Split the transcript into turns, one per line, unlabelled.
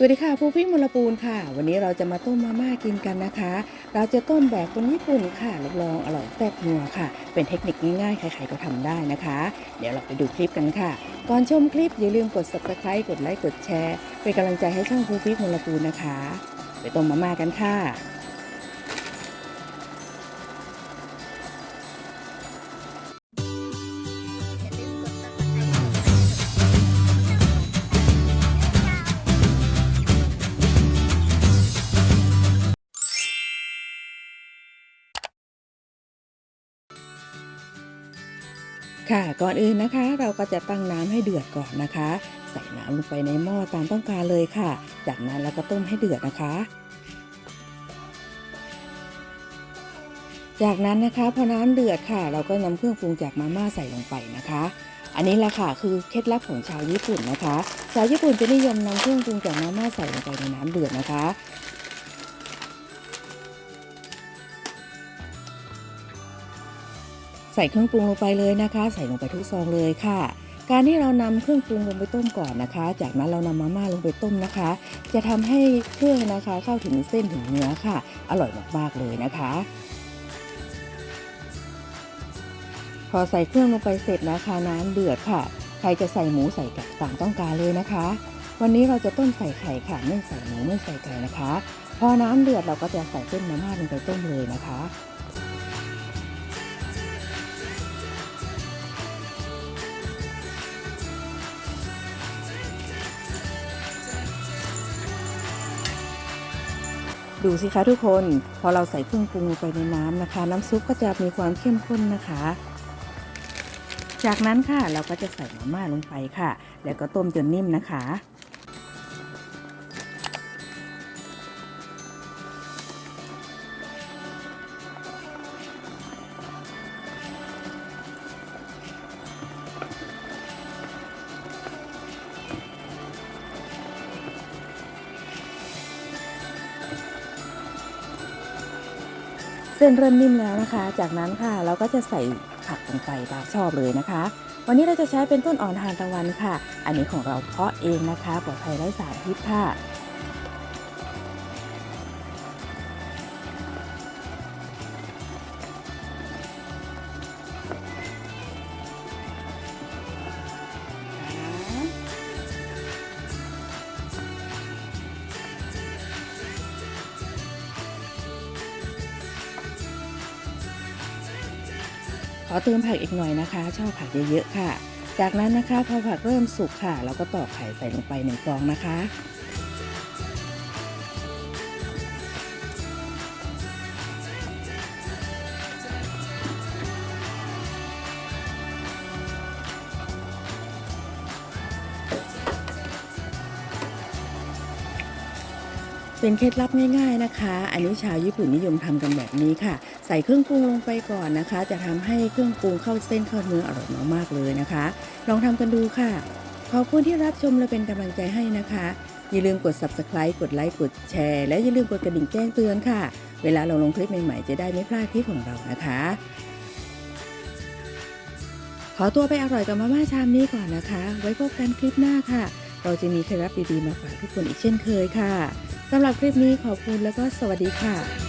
สวัสดีค่ะ ผู้พิมลปูนค่ะ วันนี้เราจะมาต้มมาม่ากินกันนะคะ เราจะต้มแบบคนญี่ปุ่นค่ะรับรองอร่อยแซ่บนัวค่ะ เป็นเทคนิคง่ายๆใครๆก็ทำได้นะคะ เดี๋ยวเราไปดูคลิปกันค่ะ ก่อนชมคลิปอย่าลืมกด subscribe กดไลค์กดแชร์เป็นกำลังใจให้ช่องผู้พิมลปูนนะคะ ไปต้มมาม่ากันค่ะ ค่ะก่อนอื่นนะคะเราก็จะตั้งน้ำให้เดือดก่อนนะคะ ใส่น้ำลงไปในหม้อตามต้องการเลยค่ะ จากนั้นเราก็ต้มให้เดือดนะคะ จากนั้นนะคะพอน้ำเดือดค่ะ เราก็นำเครื่องปรุงจากมาม่าใส่ลงไปนะคะ อันนี้แหละค่ะคือเคล็ดลับของชาวญี่ปุ่นนะคะ ชาวญี่ปุ่นจะนิยมนำเครื่องปรุงจากมาม่าใส่ลงไปในน้ำเดือดนะคะ ใส่เครื่องปรุงลงไปเลยนะคะ ใส่ลงไปทุกซองเลยค่ะ การที่เรานำเครื่องปรุงลงไปต้มก่อนนะคะ จากนั้นเรานำมาม่าลงไปต้มนะคะ จะทำให้เครื่องนะคะเข้าถึงเส้นถึงเนื้อค่ะ อร่อยมากๆเลยนะคะ พอใส่เครื่องลงไปเสร็จนะคะน้ำเดือดค่ะ ใครจะใส่หมูใส่ไก่ตามต้องการเลยนะคะ วันนี้เราจะต้มใส่ไข่ค่ะไม่ใส่หมูไม่ใส่ไก่นะคะ พอน้ำเดือดเราก็จะใส่เส้นมาม่าลงไปต้มเลยนะคะ ดูสิคะทุกคน พอเราใส่เครื่องปรุงลงไปในน้ำนะคะ น้ำซุปก็จะมีความเข้มข้นนะคะ จากนั้นค่ะเราก็จะใส่มาม่าลงไปค่ะ แล้วก็ต้มจนนิ่มนะคะ เส้นเริ่มนิ่มแล้วนะคะ จากนั้นค่ะเราก็จะใส่ผักลงไปตามชอบเลยนะคะ วันนี้เราจะใช้เป็นต้นอ่อนทานตะวันค่ะ อันนี้ของเราเพาะเองนะคะปลอดภัยไร้สารพิษค่ะ ขอเติมผักอีกหน่อยนะคะชอบผักเยอะๆค่ะ จากนั้นนะคะพอผักเริ่มสุกค่ะ เราก็ตอกไข่ใส่ลงไปหนึ่งฟองนะคะ เป็นเคล็ดลับง่ายๆนะคะ อันนี้ชาวญี่ปุ่นนิยมทำกันแบบนี้ค่ะ ใส่เครื่องปรุงลงไปก่อนนะคะ จะทำให้เครื่องปรุงเข้าเส้นเข้าเนื้ออร่อยมากๆเลยนะคะ ลองทำกันดูค่ะ ขอบคุณที่รับชมและเป็นกำลังใจให้นะคะ อย่าลืมกด subscribe กดไลค์กดแชร์ และอย่าลืมกดกระดิ่งแจ้งเตือนค่ะ เวลาเราลงคลิปใหม่ๆจะได้ไม่พลาดคลิปของเรานะคะ ขอตัวไปอร่อยกับมาม่าชามนี้ก่อนนะคะ ไว้พบกันคลิปหน้าค่ะ เราจะมีเคล็ดลับดีๆมาฝากทุกคนอีกเช่นเคยค่ะสำหรับคลิปนี้ขอบคุณแล้วก็สวัสดีค่ะ